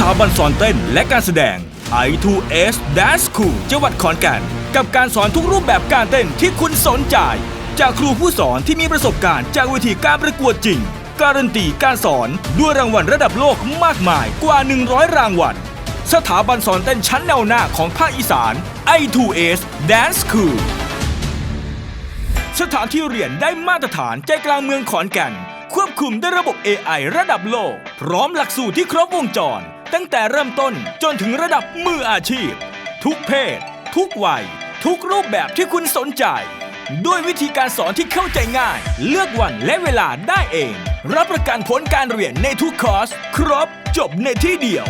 ถาบันสอนเต้นและการแสดง i2s Dance School จังหวัดขอนแก่น กับการสอนทุกรูปแบบการเต้นที่คุณสนใจ จากครูผู้สอนที่มีประสบการณ์จากเวทีการประกวดจริง การันตีการสอนด้วยรางวัลระดับโลกมากมายกว่า 100 รางวัล สถาบันสอนเต้นชั้นแนวหน้าของภาคอีสาน i2s Dance School สถานที่เรียนได้มาตรฐานใจกลางเมืองขอนแก่น ควบคุมด้วยระบบ AI ระดับโลก พร้อมหลักสูตรที่ครบวงจร ตั้งแต่เริ่มต้นจนถึงระดับมืออาชีพ ทุกเพศ ทุกวัย ทุกรูปแบบที่คุณสนใจ ด้วยวิธีการสอนที่เข้าใจง่าย เลือกวันและเวลาได้เอง รับประกันผลการเรียนในทุกคอร์ส ครบจบในที่เดียว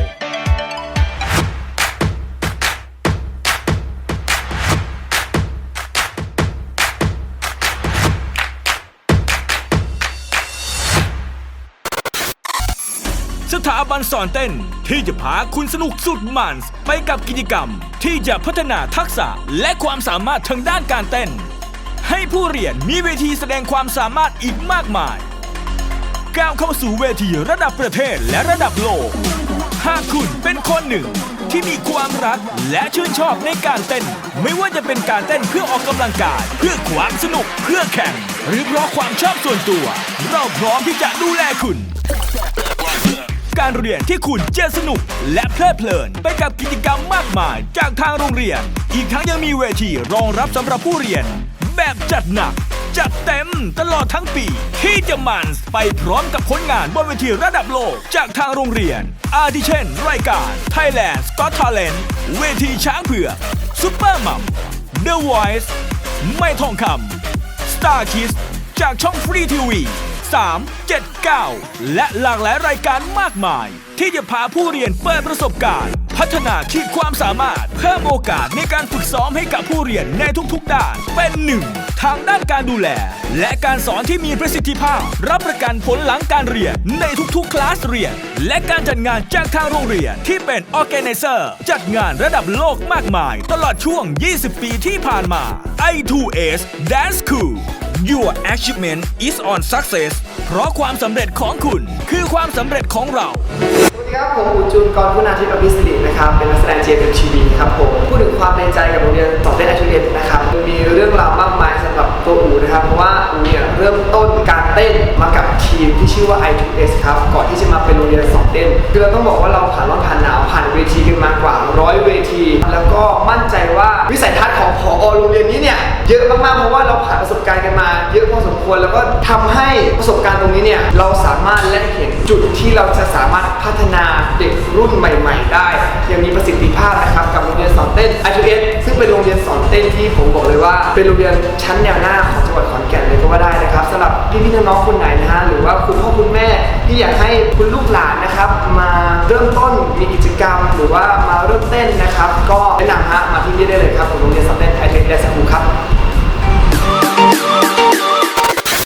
สถาบันสอนเต้นที่จะพาคุณสนุกสุดมันส์ไปกับกิจกรรม ที่จะพัฒนาทักษะและความสามารถทางด้านการเต้น ให้ผู้เรียนมีเวทีแสดงความสามารถอีกมากมายก้าวเข้าสู่เวทีระดับประเทศและระดับโลก หากคุณเป็นคนหนึ่งที่มีความรักและชื่นชอบในการเต้น ไม่ว่าจะเป็นการเต้นเพื่อออกกำลังกาย เพื่อความสนุกเพื่อแข่ง หรือเพราะความชอบส่วนตัว เราพร้อมที่จะดูแลคุณ การเรียนที่คุณจะสนุก และเพลิดเพลินไปกับกิจกรรมมากมายจากทางโรงเรียน อีกทั้งยังมีเวทีรองรับสำหรับผู้เรียน แบบจัดหนัก จัดเต็มตลอดทั้งปี ที่จะมันส์ไปพร้อมกับผลงานบนเวทีระดับโลกจากทางโรงเรียน อาทิเช่น รายการ Thailand Got Talent เวทีช้างเผือกซุปเปอร์มัม The Voice ไม่ทองคำ Star Kids จากช่องฟรีทีวี 3 7 9 และหลากหลายรายการมากมาย ที่จะพาผู้เรียนเปิดประสบการณ์ พัฒนาขีดความสามารถ เพิ่มโอกาสในการฝึกซ้อมให้กับผู้เรียนในทุกๆด้าน เป็นหนึ่งทางด้านการดูแล และการสอนที่มีประสิทธิภาพ รับประกันผลหลังการเรียนในทุกๆ คลาสเรียน และการจัดงานจากทางโรงเรียนที่เป็น Organizer จัดงานระดับโลกมากมาย ตลอดช่วง 20 ปีที่ผ่านมา i2s Dance School Your achievement is on success เพราะความสำเร็จของคุณคือความสำเร็จของเรา สวัสดีครับ ผมอูจูนกรคุณาทิพย์อภิสิรินะครับ เป็นนักแสดง JMTV ครับผม พูดถึงความในใจกับโรงเรียนสอนเต้นอาชีพนะครับ มีเรื่องราวมากมายสำหรับตัวอูนะครับ เพราะว่าอูเนี่ยเริ่มต้นการเต้นมากับทีมที่ชื่อว่า i2s ครับ ก่อนที่จะมาเป็นโรงเรียนสอนเต้น คือเราต้องบอกว่าเราผ่านร้อนผ่านหนาวผ่านเวทีกันมากว่าร้อยเวที แล้วก็มั่นใจว่าวิสัยทัศน์ของผอโรงเรียนนี้เนี่ยเยอะมากๆ เพราะว่า ผ่านประสบการณ์กันมา เยอะพอสมควรแล้วก็ทำให้ประสบการณ์ตรงนี้เนี่ยเราสามารถและเห็นจุดที่เราจะสามารถพัฒนาเด็กรุ่นใหม่ ๆ ได้ยังมีประสิทธิภาพนะครับกับโรงเรียนสอนเต้น i อ s ซึ่งเป็นโรงเรียนสอนเต้นที่ผมบอกเลยว่า เป็นโรงเรียนชั้นแนวหน้าของจังหวัดขอนแก่นเลยก็ว่าได้นะครับสำหรับพี่ๆน้องๆคนไหนนะฮะหรือว่าคุณพ่อคุณแม่